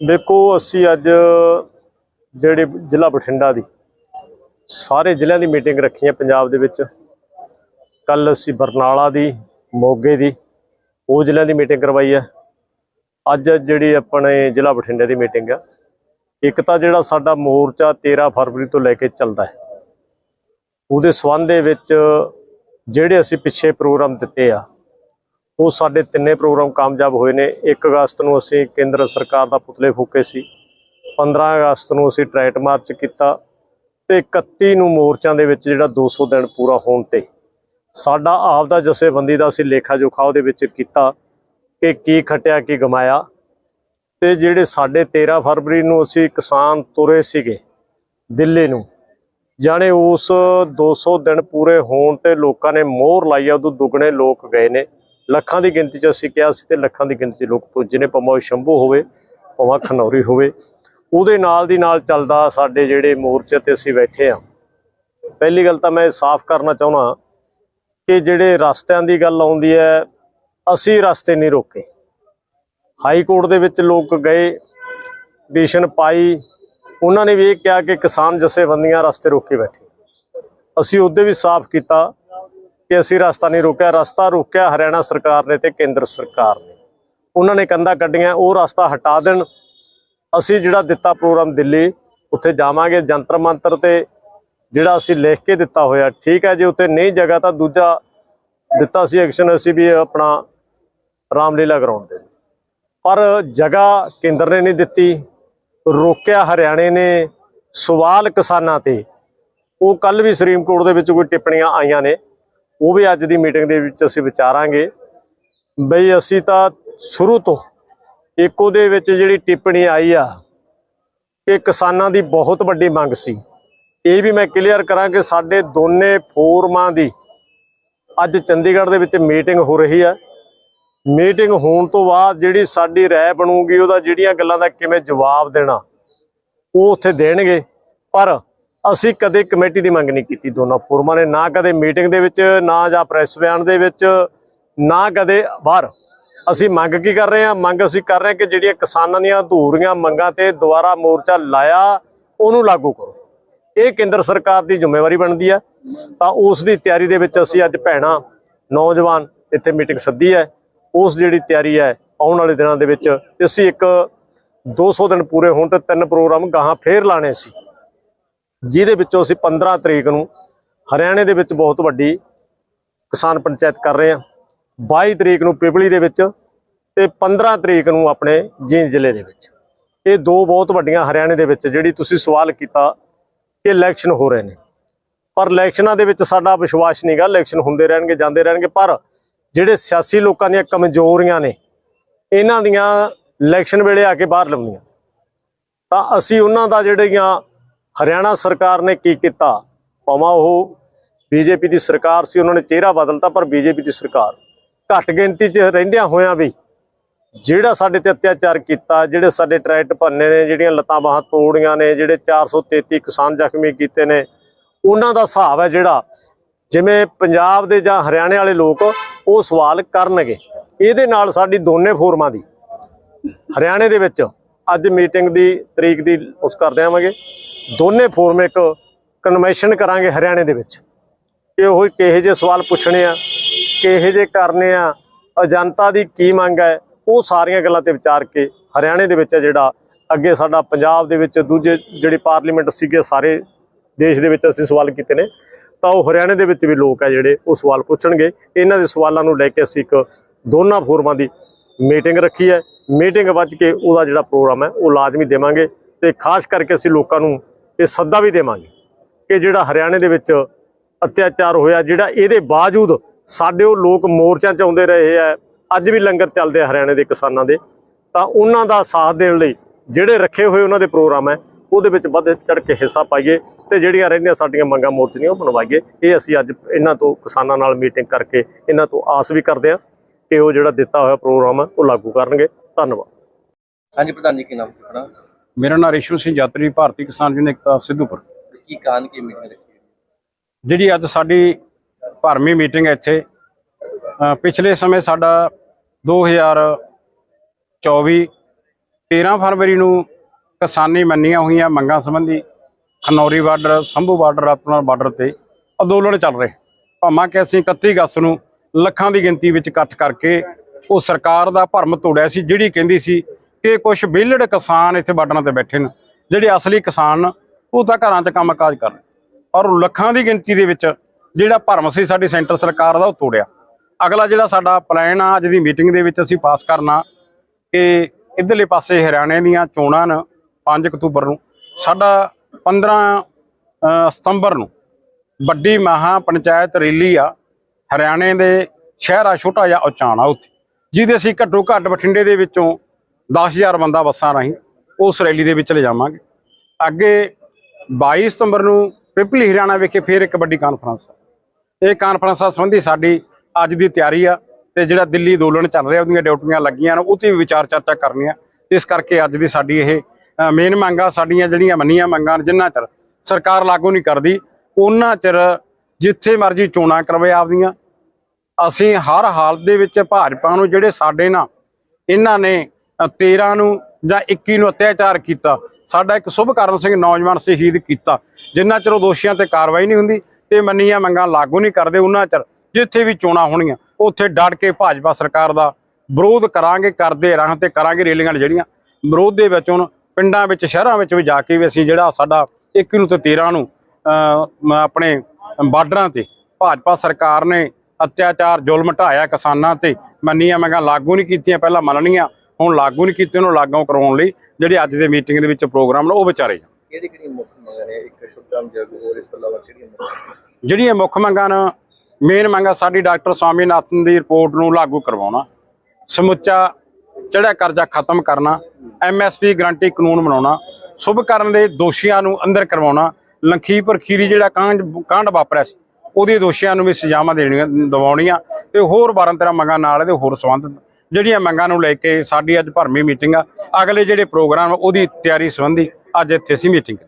ਦੇਖੋ, ਅਸੀਂ ਅੱਜ ਜਿਹੜੇ ਜ਼ਿਲ੍ਹਾ ਬਠਿੰਡਾ ਦੀ ਸਾਰੇ ਜ਼ਿਲ੍ਹਿਆਂ ਦੀ ਮੀਟਿੰਗ ਰੱਖੀ ਹੈ ਪੰਜਾਬ ਦੇ ਵਿੱਚ। ਕੱਲ ਅਸੀਂ ਬਰਨਾਲਾ ਦੀ, ਮੋਗੇ ਦੀ, ਉਹ ਜ਼ਿਲ੍ਹਿਆਂ ਦੀ ਮੀਟਿੰਗ ਕਰਵਾਈ ਹੈ। ਅੱਜ ਜਿਹੜੀ ਆਪਣੇ ਜ਼ਿਲ੍ਹਾ ਬਠਿੰਡੇ ਦੀ ਮੀਟਿੰਗ ਆ, ਇੱਕ ਤਾਂ ਜਿਹੜਾ ਸਾਡਾ ਮੋਰਚਾ 13 ਫਰਵਰੀ ਤੋਂ ਲੈ ਕੇ ਚੱਲਦਾ ਹੈ, ਉਹਦੇ ਸਬੰਧ ਦੇ ਵਿੱਚ ਜਿਹੜੇ ਅਸੀਂ ਪਿੱਛੇ ਪ੍ਰੋਗਰਾਮ ਦਿੱਤੇ ਆ ਉਹ ਸਾਡੇ ਤਿੰਨੇ ਪ੍ਰੋਗਰਾਮ ਕਾਮਯਾਬ ਹੋਏ ਨੇ। 1 ਅਗਸਤ ਨੂੰ ਅਸੀਂ ਕੇਂਦਰ ਸਰਕਾਰ ਦਾ ਪੁਤਲੇ ਫੂਕੇ ਸੀ। 15 ਅਗਸਤ ਨੂੰ ਅਸੀਂ ਟਰੈਟ ਮਾਰਚ ਕੀਤਾ ਤੇ 31 ਨੂੰ ਮੋਰਚਾਂ ਦੇ ਵਿੱਚ ਜਿਹੜਾ 200 ਦਿਨ ਪੂਰਾ ਹੋਣ ਤੇ। ਸਾਡਾ ਆਪ ਦਾ ਜਥੇਬੰਦੀ ਦਾ ਅਸੀਂ ਲੇਖਾ ਜੋਖਾ ਉਹਦੇ ਵਿੱਚ ਕੀਤਾ ਕਿ ਕੀ ਖਟਿਆ, ਕੀ ਗਮਾਇਆ। ਤੇ ਜਿਹੜੇ ਸਾਡੇ 13 ਫਰਵਰੀ ਨੂੰ ਅਸੀਂ ਕਿਸਾਨ ਤੁਰੇ ਸੀਗੇ ਦਿੱਲੀ ਨੂੰ, ਜਾਣੇ ਉਸ 200 ਦਿਨ ਪੂਰੇ ਹੋਣ ਤੇ ਲੋਕਾਂ ਨੇ ਮੋਹਰ ਲਾਈ ਆ, ਉਦੋਂ ਦੁੱਗਣੇ ਲੋਕ ਗਏ ਨੇ। ਲੱਖਾਂ ਦੀ ਗਿਣਤੀ 'ਚ ਅਸੀਂ ਕਿਹਾ ਸੀ ਤੇ ਲੱਖਾਂ ਦੀ ਗਿਣਤੀ 'ਚ ਲੋਕ ਪੁੱਜੇ ਨੇ ਭਾਵੇਂ ਉਹ ਸ਼ੰਭੂ ਹੋਵੇ, ਭਾਵੇਂ ਖਨੌਰੀ ਹੋਵੇ, ਉਹਦੇ ਨਾਲ ਦੀ ਨਾਲ ਚੱਲਦਾ ਸਾਡੇ ਜਿਹੜੇ ਮੋਰਚੇ ਤੇ ਅਸੀਂ ਬੈਠੇ ਆ ਪਹਿਲੀ ਗੱਲ ਤਾਂ ਮੈਂ ਸਾਫ਼ ਕਰਨਾ ਚਾਹੁੰਦਾ ਕਿ ਜਿਹੜੇ ਰਸਤਿਆਂ ਦੀ ਗੱਲ ਆਉਂਦੀ ਹੈ, ਅਸੀਂ ਰਸਤੇ ਨਹੀਂ ਰੋਕੇ। ਹਾਈ ਕੋਰਟ ਦੇ ਵਿੱਚ ਲੋਕ ਗਏ, ਪਟੀਸ਼ਨ ਪਾਈ, ਉਹਨਾਂ ਨੇ ਵੀ ਇਹ ਕਿਹਾ ਕਿ ਕਿਸਾਨ ਜਥੇਬੰਦੀਆਂ ਰਸਤੇ ਰੋਕੇ ਬੈਠੇ। ਅਸੀਂ ਉਹਦੇ ਵੀ ਸਾਫ਼ ਕੀਤਾ। ਕਿ ਅਸੀਂ ਰਸਤਾ ਨਹੀਂ ਰੋਕਿਆ, ਰਸਤਾ ਰੋਕਿਆ ਹਰਿਆਣਾ ਸਰਕਾਰ ਨੇ ਤੇ ਕੇਂਦਰ ਸਰਕਾਰ ਨੇ। ਉਹਨਾਂ ਨੇ ਕੰਧਾਂ ਕੱਢੀਆਂ, ਉਹ ਰਸਤਾ ਹਟਾ ਦੇਣ। ਅਸੀਂ ਜਿਹੜਾ ਦਿੱਤਾ ਪ੍ਰੋਗਰਾਮ ਦਿੱਲੀ, ਉੱਥੇ ਜਾਵਾਂਗੇ, ਜੰਤਰ ਮੰਤਰ ਤੇ ਜਿਹੜਾ ਅਸੀਂ ਲਿਖ ਕੇ ਦਿੱਤਾ ਹੋਇਆ, ਠੀਕ ਹੈ ਜੇ, ਉੱਥੇ ਨਹੀਂ ਜਗ੍ਹਾ ਤਾਂ ਦੂਜਾ ਦਿੱਤਾ ਸੀ ਐਕਸ਼ਨ ਅਸੀਂ ਵੀ ਆਪਣਾ ਰਾਮਲੀਲਾ ਗਰਾਊਂਡ ਦੇ ਪਰ ਜਗ੍ਹਾ ਕੇਂਦਰ ਨੇ ਨਹੀਂ ਦਿੱਤੀ, ਰੋਕਿਆ ਹਰਿਆਣੇ ਨੇ, ਸਵਾਲ ਕਿਸਾਨਾਂ ਤੇ। ਉਹ ਕੱਲ ਵੀ ਸੁਪਰੀਮ ਕੋਰਟ ਦੇ ਵਿੱਚ ਕੋਈ ਟਿੱਪਣੀਆਂ ਆਈਆਂ ਨੇ। ਉਹ ਵੀ ਅੱਜ ਦੀ ਮੀਟਿੰਗ ਦੇ ਵਿੱਚ ਅਸੀਂ ਵਿਚਾਰਾਂਗੇ। ਬਈ ਅਸੀਂ ਤਾਂ ਸ਼ੁਰੂ ਤੋਂ ਇੱਕ ਉਹਦੇ ਵਿੱਚ ਜਿਹੜੀ ਟਿੱਪਣੀ ਆਈ ਆ, ਕਿ ਕਿਸਾਨਾਂ ਦੀ ਬਹੁਤ ਵੱਡੀ ਮੰਗ ਸੀ। ਇਹ ਵੀ ਮੈਂ ਕਲੀਅਰ ਕਰਾਂ ਕਿ ਸਾਡੇ ਦੋਨੇ ਫੋਰਮਾਂ ਦੀ ਅੱਜ ਚੰਡੀਗੜ੍ਹ ਦੇ ਵਿੱਚ ਮੀਟਿੰਗ ਹੋ ਰਹੀ ਹੈ ਮੀਟਿੰਗ ਹੋਣ ਤੋਂ ਬਾਅਦ ਜਿਹੜੀ ਸਾਡੀ ਰਾਏ ਬਣੂਗੀ, ਉਹਦਾ ਜਿਹੜੀਆਂ ਗੱਲਾਂ ਦਾ ਕਿਵੇਂ ਜਵਾਬ ਦੇਣਾ, ਉਹ ਉੱਥੇ ਦੇਣਗੇ। ਪਰ ਅਸੀਂ ਕਦੇ ਕਮੇਟੀ ਦੀ ਮੰਗ ਨਹੀਂ ਕੀਤੀ ਦੋਨਾਂ ਫੋਰਮਾਂ ਨੇ, ਨਾ ਕਦੇ ਮੀਟਿੰਗ ਦੇ ਵਿੱਚ, ਨਾ ਜਾਂ ਪ੍ਰੈਸ ਬਿਆਨ ਦੇ ਵਿੱਚ, ਨਾ ਕਦੇ ਬਾਹਰ। ਅਸੀਂ ਮੰਗ ਕੀ ਕਰ ਰਹੇ ਹਾਂ? ਮੰਗ ਅਸੀਂ ਕਰ ਰਹੇ ਹਾਂ ਕਿ ਜਿਹੜੀਆਂ ਕਿਸਾਨਾਂ ਦੀਆਂ ਅਧੂਰੀਆਂ ਮੰਗਾਂ ਤੇ ਦੁਬਾਰਾ ਮੋਰਚਾ ਲਾਇਆ, ਉਹਨੂੰ ਲਾਗੂ ਕਰੋ। ਇਹ ਕੇਂਦਰ ਸਰਕਾਰ ਦੀ ਜ਼ਿੰਮੇਵਾਰੀ ਬਣਦੀ ਹੈ। ਤਾਂ ਉਸ ਦੀ ਤਿਆਰੀ ਦੇ ਵਿੱਚ ਅਸੀਂ ਅੱਜ ਭੈਣਾ, ਨੌਜਵਾਨ ਇੱਥੇ ਮੀਟਿੰਗ ਸੱਦੀ ਹੈ। ਉਸ ਜਿਹੜੀ ਤਿਆਰੀ ਹੈ, ਆਉਣ ਵਾਲੇ ਦਿਨਾਂ ਦੇ ਵਿੱਚ, ਅਸੀਂ ਇੱਕ 200 ਦਿਨ ਪੂਰੇ ਹੋਣ ਤੇ ਤਿੰਨ ਪ੍ਰੋਗਰਾਮ ਗਾਹਾਂ ਫੇਰ ਲਾਣੇ ਸੀ। ਜਿਹਦੇ ਵਿੱਚੋਂ ਅਸੀਂ 15 ਤਰੀਕ ਨੂੰ ਹਰਿਆਣੇ ਦੇ ਵਿੱਚ ਬਹੁਤ ਵੱਡੀ ਕਿਸਾਨ ਪੰਚਾਇਤ ਕਰ ਰਹੇ ਹਾਂ। 22 ਤਰੀਕ ਨੂੰ ਪਿਪਲੀ ਦੇ ਵਿੱਚ ਤੇ 15 ਤਰੀਕ ਨੂੰ ਆਪਣੇ ਜੀਂਦ ਜ਼ਿਲ੍ਹੇ ਦੇ ਵਿੱਚ। ਇਹ ਦੋ ਬਹੁਤ ਵੱਡੀਆਂ ਹਰਿਆਣੇ ਦੇ ਵਿੱਚ ਜਿਹੜੀ ਤੁਸੀਂ ਸਵਾਲ ਕੀਤਾ ਕਿ ਇਲੈਕਸ਼ਨ ਹੋ ਰਹੇ ਨੇ। ਪਰ ਇਲੈਕਸ਼ਨਾਂ ਦੇ ਵਿੱਚ ਸਾਡਾ ਵਿਸ਼ਵਾਸ ਨਹੀਂਗਾ ਇਲੈਕਸ਼ਨ ਹੁੰਦੇ ਰਹਿਣਗੇ, ਜਾਂਦੇ ਰਹਿਣਗੇ। ਪਰ ਜਿਹੜੇ ਸਿਆਸੀ ਲੋਕਾਂ ਦੀਆਂ ਕਮਜ਼ੋਰੀਆਂ ਨੇ, ਇਹਨਾਂ ਦੀਆਂ ਇਲੈਕਸ਼ਨ ਵੇਲੇ ਆ ਕੇ ਬਾਹਰ ਲਾਉਣੀਆਂ ਤਾਂ ਅਸੀਂ ਉਹਨਾਂ ਦਾ ਜਿਹੜੀਆਂ ਹਰਿਆਣਾ ਸਰਕਾਰ ਨੇ ਕੀ ਕੀਤਾ? ਭਾਵੇਂ ਉਹ ਬੀਜੇਪੀ ਦੀ ਸਰਕਾਰ ਸੀ, ਉਹਨਾਂ ਨੇ ਚਿਹਰਾ ਬਦਲਤਾ, ਪਰ ਬੀਜੇਪੀ ਦੀ ਸਰਕਾਰ ਘੱਟ ਗਿਣਤੀ 'ਚ ਰਹਿੰਦਿਆਂ ਹੋਇਆਂ ਵੀ ਜਿਹੜਾ ਸਾਡੇ ਤੇ ਅਤਿਆਚਾਰ ਕੀਤਾ, ਜਿਹੜੇ ਸਾਡੇ ਟਰੈਕਟ ਭੰਨੇ ਨੇ, ਜਿਹੜੀਆਂ ਲੱਤਾਂ ਬਾਹਾਂ ਤੋੜੀਆਂ ਨੇ, ਜਿਹੜੇ 433 ਕਿਸਾਨ ਜ਼ਖਮੀ ਕੀਤੇ ਨੇ, ਉਹਨਾਂ ਦਾ ਹਿਸਾਬ ਹੈ ਜਿਹੜਾ ਜਿਵੇਂ ਪੰਜਾਬ ਦੇ ਜਾਂ ਹਰਿਆਣੇ ਵਾਲੇ ਲੋਕ ਉਹ ਸਵਾਲ ਕਰਨਗੇ। ਇਹਦੇ ਨਾਲ ਸਾਡੀ ਦੋਨੇ ਫੋਰਮਾਂ ਦੀ, ਹਰਿਆਣੇ ਦੇ ਵਿੱਚ ਅੱਜ ਮੀਟਿੰਗ ਦੀ ਤਰੀਕ ਦੀ ਉਸ ਕਰ ਦੇਵਾਂਗੇ ਦੋਨੇ ਫੋਰਮ ਇੱਕ ਕਨਵੈਨਸ਼ਨ ਕਰਾਂਗੇ ਹਰਿਆਣੇ ਦੇ ਵਿੱਚ। ਕਿ ਉਹ ਕਿਹੋ ਜਿਹੇ ਸਵਾਲ ਪੁੱਛਣੇ ਆ, ਕਿਹੋ ਜਿਹੇ ਕਰਨੇ ਆ ਜਨਤਾ ਦੀ ਕੀ ਮੰਗ ਹੈ, ਉਹ ਸਾਰੀਆਂ ਗੱਲਾਂ ਤੇ ਵਿਚਾਰ ਕੇ ਹਰਿਆਣੇ ਦੇ ਵਿੱਚ ਹੈ ਜਿਹੜਾ ਅੱਗੇ ਸਾਡਾ ਪੰਜਾਬ ਦੇ ਵਿੱਚ ਦੂਜੇ ਜਿਹੜੇ ਪਾਰਲੀਮੈਂਟ ਸੀਗੇ ਸਾਰੇ ਦੇਸ਼ ਦੇ ਵਿੱਚ ਅਸੀਂ ਸਵਾਲ ਕੀਤੇ ਨੇ, ਤਾਂ ਉਹ ਹਰਿਆਣੇ ਦੇ ਵਿੱਚ ਵੀ ਲੋਕ ਆ ਜਿਹੜੇ ਉਹ ਸਵਾਲ ਪੁੱਛਣਗੇ। ਇਹਨਾਂ ਦੇ ਸਵਾਲਾਂ ਨੂੰ ਲੈ ਕੇ ਅਸੀਂ ਇੱਕ ਦੋਨਾਂ ਫੋਰਮਾਂ ਦੀ ਮੀਟਿੰਗ ਰੱਖੀ ਹੈ। ਮੀਟਿੰਗ ਵੱਜ ਕੇ ਉਹਦਾ ਜਿਹੜਾ ਪ੍ਰੋਗਰਾਮ ਹੈ, ਉਹ ਲਾਜ਼ਮੀ ਦੇਵਾਂਗੇ ਤੇ ਖਾਸ ਕਰਕੇ ਅਸੀਂ ਲੋਕਾਂ ਨੂੰ ਇਹ ਸੱਦਾ ਵੀ ਦੇਵਾਂਗੇ ਕਿ ਜਿਹੜਾ ਹਰਿਆਣੇ ਦੇ ਵਿੱਚ ਅਤਿਆਚਾਰ ਹੋਇਆ, ਜਿਹੜਾ ਇਹਦੇ ਬਾਵਜੂਦ ਸਾਡੇ ਉਹ ਲੋਕ ਮੋਰਚਿਆਂ 'ਚ ਆਉਂਦੇ ਰਹੇ ਆ ਅੱਜ ਵੀ ਲੰਗਰ ਚੱਲਦੇ ਆ ਹਰਿਆਣੇ ਦੇ ਕਿਸਾਨਾਂ ਦੇ, ਤਾਂ ਉਹਨਾਂ ਦਾ ਸਾਥ ਦੇਣ ਲਈ ਜਿਹੜੇ ਰੱਖੇ ਹੋਏ ਉਹਨਾਂ ਦੇ ਪ੍ਰੋਗਰਾਮ ਹੈ, ਉਹਦੇ ਵਿੱਚ ਵੱਧ ਚੜ ਕੇ ਹਿੱਸਾ ਪਾਈਏ ਤੇ ਜਿਹੜੀਆਂ ਰਹਿੰਦੀਆਂ ਸਾਡੀਆਂ ਮੰਗਾਂ ਮੋਰਚੇ ਦੀਆਂ ਉਹ ਬਣਵਾਈਏ। ਇਹ ਅਸੀਂ ਅੱਜ ਇਹਨਾਂ ਤੋਂ ਕਿਸਾਨਾਂ ਨਾਲ ਮੀਟਿੰਗ ਕਰਕੇ ਇਹਨਾਂ ਤੋਂ ਆਸ ਵੀ ਕਰਦੇ ਹਾਂ ਕਿ ਉਹ ਜਿਹੜਾ ਦਿੱਤਾ ਹੋਇਆ ਪ੍ਰੋਗਰਾਮ ਹੈ, ਉਹ ਲਾਗੂ ਕਰਨਗੇ। ਧੰਨਵਾਦ। ਹਾਂਜੀ ਪ੍ਰਧਾਨ ਜੀ ਕੀ ਨਾਮ ਆਪਣਾ? ਮੇਰਾ ਨਾਮ ਰੇਸ਼ਮ ਸਿੰਘ ਯਾਤਰੀ ਭਾਰਤੀ ਕਿਸਾਨ ਯੂਨੀਅਨ ਸਿੱਧੂਪੁਰ। ਕੀ ਕਾਰਨ ਕੀ ਮੀਟਿੰਗ ਰੱਖੀ ਹੈ? ਜਿਹੜੀ ਅੱਜ ਸਾਡੀ ਭਰਵੀਂ ਮੀਟਿੰਗ ਹੈ ਇੱਥੇ ਪਿਛਲੇ ਸਮੇਂ ਸਾਡਾ 2024 13 ਫਰਵਰੀ ਨੂੰ ਕਿਸਾਨੀ ਮੰਨੀਆਂ ਹੋਈਆਂ ਮੰਗਾਂ ਸੰਬੰਧੀ Khanauri border Shambhu border Ratnal border ਤੇ ਅੰਦੋਲਨ ਚੱਲ ਰਹੇ। ਭਾਵੇਂ ਕਿ ਅਸੀਂ 31 ਅਗਸਤ ਨੂੰ ਲੱਖਾਂ ਦੀ ਗਿਣਤੀ ਵਿੱਚ ਇਕੱਠ ਕਰਕੇ ਉਹ ਸਰਕਾਰ ਦਾ ਭਰਮ ਤੋੜਿਆ ਸੀ, ਜਿਹੜੀ ਕਹਿੰਦੀ ਸੀ ਕਿ ਕੁਝ ਵਿਹਲੜ ਕਿਸਾਨ ਇੱਥੇ ਬਾਰਡਰਾਂ ਤੇ ਬੈਠੇ ਨੇ, ਜਿਹੜੇ ਅਸਲੀ ਕਿਸਾਨ ਉਹ ਤਾਂ ਘਰਾਂ 'ਚ ਕੰਮਕਾਜ ਕਰਨ ਔਰ ਲੱਖਾਂ ਦੀ ਗਿਣਤੀ ਦੇ ਵਿੱਚ ਜਿਹੜਾ ਭਰਮ ਸੀ ਸਾਡੀ ਸੈਂਟਰ ਸਰਕਾਰ ਦਾ, ਉਹ ਤੋੜਿਆ। ਅਗਲਾ ਜਿਹੜਾ ਸਾਡਾ ਪਲਾਨ ਆ, ਅੱਜ ਦੀ ਮੀਟਿੰਗ ਦੇ ਵਿੱਚ ਅਸੀਂ ਪਾਸ ਕਰਨਾ ਕਿ ਇਧਰਲੇ ਪਾਸੇ ਹਰਿਆਣੇ ਦੀਆਂ ਚੋਣਾਂ ਨੇ 5 ਅਕਤੂਬਰ ਨੂੰ। ਸਾਡਾ 15 ਸਤੰਬਰ ਨੂੰ ਵੱਡੀ ਮਹਾ ਪੰਚਾਇਤ ਰੈਲੀ ਆ, ਹਰਿਆਣੇ ਦੇ ਸ਼ਹਿਰ ਆ, ਛੋਟਾ ਜਿਹਾ ਉਚਾਣਾ ਉੱਥੇ। ਜਿਹਦੇ ਅਸੀਂ ਘੱਟੋ ਘੱਟ ਬਠਿੰਡੇ ਦੇ ਵਿੱਚੋਂ 10000 ਬੰਦਾ ਬੱਸਾਂ ਰਾਹੀਂ ਉਸ ਰੈਲੀ ਦੇ ਵਿੱਚ ਲਿਜਾਵਾਂਗੇ। ਅੱਗੇ 22 ਸਤੰਬਰ ਨੂੰ ਪਿਪਲੀ ਹਰਿਆਣਾ ਵਿਖੇ ਫੇਰ ਇੱਕ ਵੱਡੀ ਕਾਨਫਰੰਸ ਆ। ਇਹ ਕਾਨਫਰੰਸ ਸੰਬੰਧੀ ਸਾਡੀ ਅੱਜ ਦੀ ਤਿਆਰੀ ਆ ਤੇ ਜਿਹੜਾ ਦਿੱਲੀ ਅੰਦੋਲਨ ਚੱਲ ਰਿਹਾ ਉਹਦੀਆਂ ਡਿਊਟੀਆਂ ਲੱਗੀਆਂ ਨੇ ਉਹ ਤੇ ਵੀ ਵਿਚਾਰ ਚਰਚਾ ਕਰਨੀ ਆ। ਇਸ ਕਰਕੇ ਅੱਜ ਦੀ ਸਾਡੀ ਇਹ ਮੇਨ ਮੰਗਾਂ ਸਾਡੀਆਂ ਜਿਹੜੀਆਂ ਮੰਨੀਆਂ ਮੰਗਾਂ ਨੇ, ਜਿੰਨਾ ਚਿਰ ਸਰਕਾਰ ਲਾਗੂ ਨਹੀਂ ਕਰਦੀ ਉਹਨਾਂ ਚਿਰ ਜਿੱਥੇ ਮਰਜ਼ੀ ਚੋਣਾਂ ਕਰਵੇ ਆਪਦੀਆਂ ਅਸੀਂ ਹਰ ਹਾਲਤ ਦੇ ਵਿੱਚ ਭਾਜਪਾ ਨੂੰ ਜਿਹੜੇ ਸਾਡੇ ਨਾਲ ਇਹਨਾਂ ਨੇ ਅ, 13 ਨੂੰ ਜਾਂ 21 ਨੂੰ ਅਤਿਆਚਾਰ ਕੀਤਾ। ਸਾਡਾ ਇੱਕ ਸੁਭਕਰਨ ਸਿੰਘ ਨੌਜਵਾਨ ਸ਼ਹੀਦ ਕੀਤਾ ਜਿੰਨਾ ਚਿਰ ਉਹ ਦੋਸ਼ੀਆਂ ਤੇ ਕਾਰਵਾਈ ਨਹੀਂ ਹੁੰਦੀ ਤੇ ਮੰਨੀਆਂ ਮੰਗਾਂ ਲਾਗੂ ਨਹੀਂ ਕਰਦੇ ਉਹਨਾਂ ਚਿਰ ਜਿੱਥੇ ਵੀ ਚੋਣਾਂ ਹੋਣੀਆਂ ਉੱਥੇ ਡਟ ਕੇ ਭਾਜਪਾ ਸਰਕਾਰ ਦਾ ਵਿਰੋਧ ਕਰਾਂਗੇ ਕਰਦੇ ਰਹਾਂ ਤੇ ਕਰਾਂਗੇ ਰੈਲੀਆਂ ਜਿਹੜੀਆਂ। ਵਿਰੋਧ ਦੇ ਵਿੱਚ ਹੁਣ ਪਿੰਡਾਂ ਵਿੱਚ ਸ਼ਹਿਰਾਂ ਵਿੱਚ ਵੀ ਜਾ ਕੇ ਵੀ ਅਸੀਂ ਜਿਹੜਾ ਸਾਡਾ 21 ਨੂੰ ਤੇ 13 ਨੂੰ ਆਪਣੇ ਬਾਰਡਰਾਂ ਤੇ ਭਾਜਪਾ ਸਰਕਾਰ ਨੇ ਅਤਿਆਚਾਰ ਜ਼ੁਲਮ ਢਾਇਆ ਕਿਸਾਨਾਂ ਤੇ ਮੰਨੀਆਂ ਮੰਗਾਂ ਲਾਗੂ ਨਹੀਂ ਕੀਤੀਆਂ ਪਹਿਲਾਂ ਮੰਨਣੀਆਂ ਹੁਣ ਲਾਗੂ ਨਹੀਂ ਕੀਤੀਆਂ ਉਹਨੂੰ ਲਾਗੂ ਕਰਾਉਣ ਲਈ ਜਿਹੜੇ ਅੱਜ ਦੇ ਮੀਟਿੰਗ ਦੇ ਵਿੱਚ ਪ੍ਰੋਗਰਾਮ ਨੇ ਉਹ ਵਿਚਾਰੇ। ਕਿਹੜੀ ਕਿਹੜੀ ਮੁੱਖ ਮੰਗਾਂ ਨੇ ਇੱਕ ਸ਼ੁਭਕਾਮ ਜਗ ਹੋਰ ਇਸ ਤੋਂ ਇਲਾਵਾ ਕਿਹੜੀਆਂ ਮੰਗਾਂ ਨੇ? ਜਿਹੜੀਆਂ ਮੁੱਖ ਮੰਗਾਂ ਨੇ ਮੇਨ ਮੰਗਾਂ ਸਾਡੀ ਡਾਕਟਰ ਸਵਾਮੀਨਾਥਨ ਦੀ ਰਿਪੋਰਟ ਨੂੰ ਲਾਗੂ ਕਰਵਾਉਣਾ ਸਮੁੱਚਾ ਜਿਹੜਾ ਕਰਜ਼ਾ ਖਤਮ ਕਰਨਾ ਐਮਐਸਪੀ ਗਰੰਟੀ ਕਾਨੂੰਨ ਬਣਾਉਣਾ ਸ਼ੁਭ ਕਰਨ ਦੇ ਦੋਸ਼ੀਆਂ ਨੂੰ ਅੰਦਰ ਕਰਵਾਉਣਾ ਲਖੀਪੁਰ ਖੀਰੀ ਜਿਹੜਾ ਕਾਂਡ ਕਾਂਡ ਵਾਪਰਿਆ ਸੀ ਉਹਦੇ ਦੋਸ਼ੀਆਂ ਨੂੰ ਵੀ ਸਜ਼ਾਵਾਂ ਦੇਣੀਆਂ, ਦਿਵਾਉਣੀਆਂ ਤੇ ਹੋਰ 12 13 ਮੰਗਾਂ ਨਾਲ ਇਹਦੇ ਹੋਰ ਸੰਬੰਧਿਤ ਜਿਹੜੀਆਂ ਮੰਗਾਂ ਨੂੰ ਲੈ ਕੇ ਸਾਡੀ ਅੱਜ ਭਰਮੀ ਮੀਟਿੰਗ ਆ। ਅਗਲੇ ਜਿਹੜੇ ਪ੍ਰੋਗਰਾਮ ਉਹਦੀ ਤਿਆਰੀ ਸੰਬੰਧੀ ਅੱਜ ਇੱਥੇ ਅਸੀਂ ਮੀਟਿੰਗ